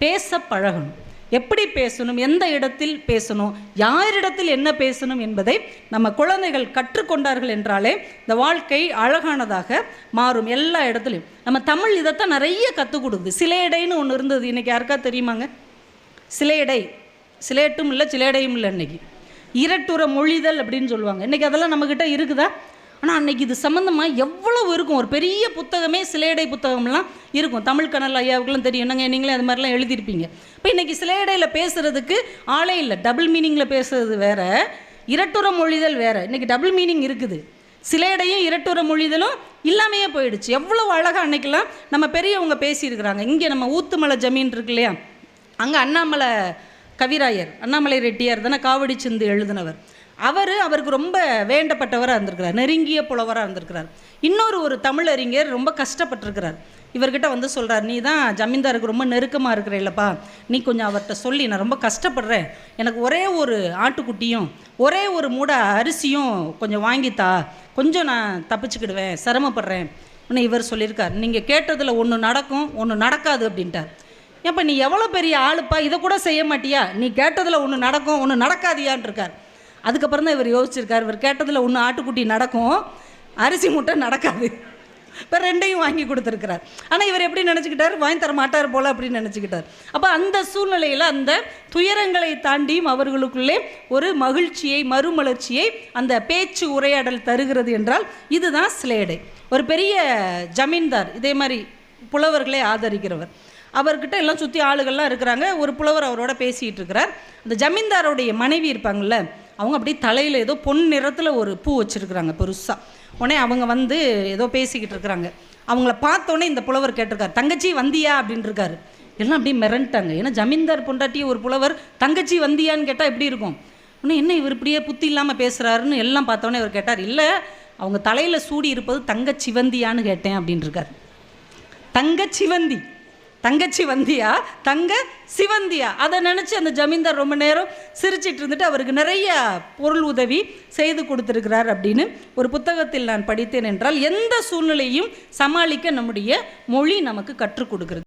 பேச பழகணும். எப்படி பேசணும்? எந்த இடத்தில் பேசணும்? யாரிடத்தில் என்ன பேசணும் என்பதை நம்ம குழந்தைகள் கற்றுக்கொண்டார்கள் என்றாலே இந்த வாழ்க்கை அழகானதாக மாறும் எல்லா இடத்துலையும். நம்ம தமிழ் இதைத்தான் நிறைய கற்றுக் கொடுக்குது. சிலேடைன்னு ஒன்று இருந்தது. இன்னைக்கு யாருக்கா தெரியுமாங்க? சிலேடை சிலேட்டும் இல்லை சிலேடையும் இல்லை இன்னைக்கு. இரட்டுற மொழிதல் அப்படின்னு சொல்லுவாங்க. இன்னைக்கு அதெல்லாம் நம்மக்கிட்ட இருக்குதா? ஆனால் அன்னைக்கு இது சம்மந்தமாக எவ்வளவு இருக்கும்? ஒரு பெரிய புத்தகமே சிலேடை புத்தகம்லாம் இருக்கும். தமிழ் கனல் ஐயாவுக்குலாம் தெரியும். என்னங்க நீங்களே அது மாதிரிலாம் எழுதியிருப்பீங்க. இப்போ இன்றைக்கி சிலேடையில் பேசுகிறதுக்கு ஆளே இல்லை. டபுள் மீனிங்கில் பேசுறது வேறு. இரட்டுற மொழிதல் வேறு. இன்றைக்கி டபுள் மீனிங் இருக்குது. சிலேடையும் இரட்டுற மொழிதலும் இல்லாமையே போயிடுச்சு. எவ்வளோ அழகாக அன்னைக்கெல்லாம் நம்ம பெரியவங்க பேசியிருக்கிறாங்க. இங்கே நம்ம ஊத்துமலை ஜமீன் இருக்கு இல்லையா? அங்கே அண்ணாமலை கவிராயர் அண்ணாமலை ரெட்டியார் தானே காவடி சிந்து எழுதினவர். அவர் அவருக்கு ரொம்ப வேண்டப்பட்டவராக இருந்திருக்கிறார். நெருங்கிய புலவராக இருந்திருக்கிறார். இன்னொரு ஒரு தமிழறிஞர் ரொம்ப கஷ்டப்பட்டிருக்கிறார். இவர்கிட்ட வந்து சொல்கிறார் நீ தான் ஜமீன்தாருக்கு ரொம்ப நெருக்கமாக இருக்கிற இல்லைப்பா. நீ கொஞ்சம் அவர்கிட்ட சொல்லி நான் ரொம்ப கஷ்டப்படுறேன். எனக்கு ஒரே ஒரு ஆட்டுக்குட்டியும் ஒரே ஒரு மூடை அரிசியும் கொஞ்சம் வாங்கித்தா. கொஞ்சம் நான் தப்பிச்சுக்கிடுவேன். சிரமப்படுறேன். உடனே இவர் சொல்லியிருக்கார். நீங்கள் கேட்டதில் ஒன்று நடக்கும் ஒன்று நடக்காது அப்படின்ட்டார். ஏப்பா நீ எவ்வளோ பெரிய ஆளுப்பா. இதை கூட செய்ய மாட்டியா? நீ கேட்டதில் ஒன்று நடக்கும் ஒன்று நடக்காதியான் இருக்கார். அதுக்கப்புறம் தான் இவர் யோசிச்சிருக்கார். இவர் கேட்டதில் ஒன்று ஆட்டுக்குட்டி நடக்கும். அரிசி மூட்டை நடக்காது. இப்போ ரெண்டையும் வாங்கி கொடுத்துருக்கிறார். ஆனால் இவர் எப்படி நினச்சிக்கிட்டார்? வாங்கி தர மாட்டார் போல் அப்படின்னு நினச்சிக்கிட்டார். அப்போ அந்த சூழ்நிலையில் அந்த துயரங்களை தாண்டியும் அவர்களுக்குள்ளே ஒரு மகிழ்ச்சியை மறுமலர்ச்சியை அந்த பேச்சு உரையாடல் தருகிறது என்றால் இதுதான் ஸ்லேடை ஒரு பெரிய ஜமீன்தார் இதே மாதிரி புலவர்களை ஆதரிக்கிறவர். அவர்கிட்ட எல்லாம் சுற்றி ஆளுகள்லாம் இருக்கிறாங்க. ஒரு புலவர் அவரோட பேசிகிட்டு இருக்கிறார். அந்த ஜமீன்தாரோடைய மனைவி இருப்பாங்கள்ல அவங்க அப்படியே தலையில் ஏதோ பொன் நிறத்தில் ஒரு பூ வச்சுருக்குறாங்க பெருசாக உடனே அவங்க வந்து ஏதோ பேசிக்கிட்டு இருக்கிறாங்க. அவங்கள பார்த்தோன்னே இந்த புலவர் கேட்டிருக்காரு தங்கச்சி வந்தியா? அப்படின்னு இருக்காரு எல்லாம் அப்படியே மிரண்டாங்க. ஏன்னா ஜமீன்தார் பொண்டாட்டி ஒரு புலவர் தங்கச்சி வந்தியான்னு கேட்டால் எப்படி இருக்கும்? உடனே என்ன இவர் இப்படியே புத்தி இல்லாமல் பேசுகிறாருன்னு எல்லாம் பார்த்தோன்னே இவர் கேட்டார். இல்லை அவங்க தலையில் சூடி இருப்பது தங்க சிவந்தியான்னு கேட்டேன் அப்படின்ட்டுருக்கார் தங்க சிவந்தி தங்கச்சி வந்தியா? தங்க சிவந்தியா? அதை நினச்சி அந்த ஜமீன்தார் ரொம்ப நேரம் சிரிச்சிட்டு இருந்துட்டு அவருக்கு நிறைய பொருள் உதவி செய்து கொடுத்துருக்கிறார் அப்படின்னு ஒரு புத்தகத்தில் நான் படித்தேன் என்றால் எந்த சூழ்நிலையும் சமாளிக்க நம்முடைய மொழி நமக்கு கற்றுக் கொடுக்கிறது.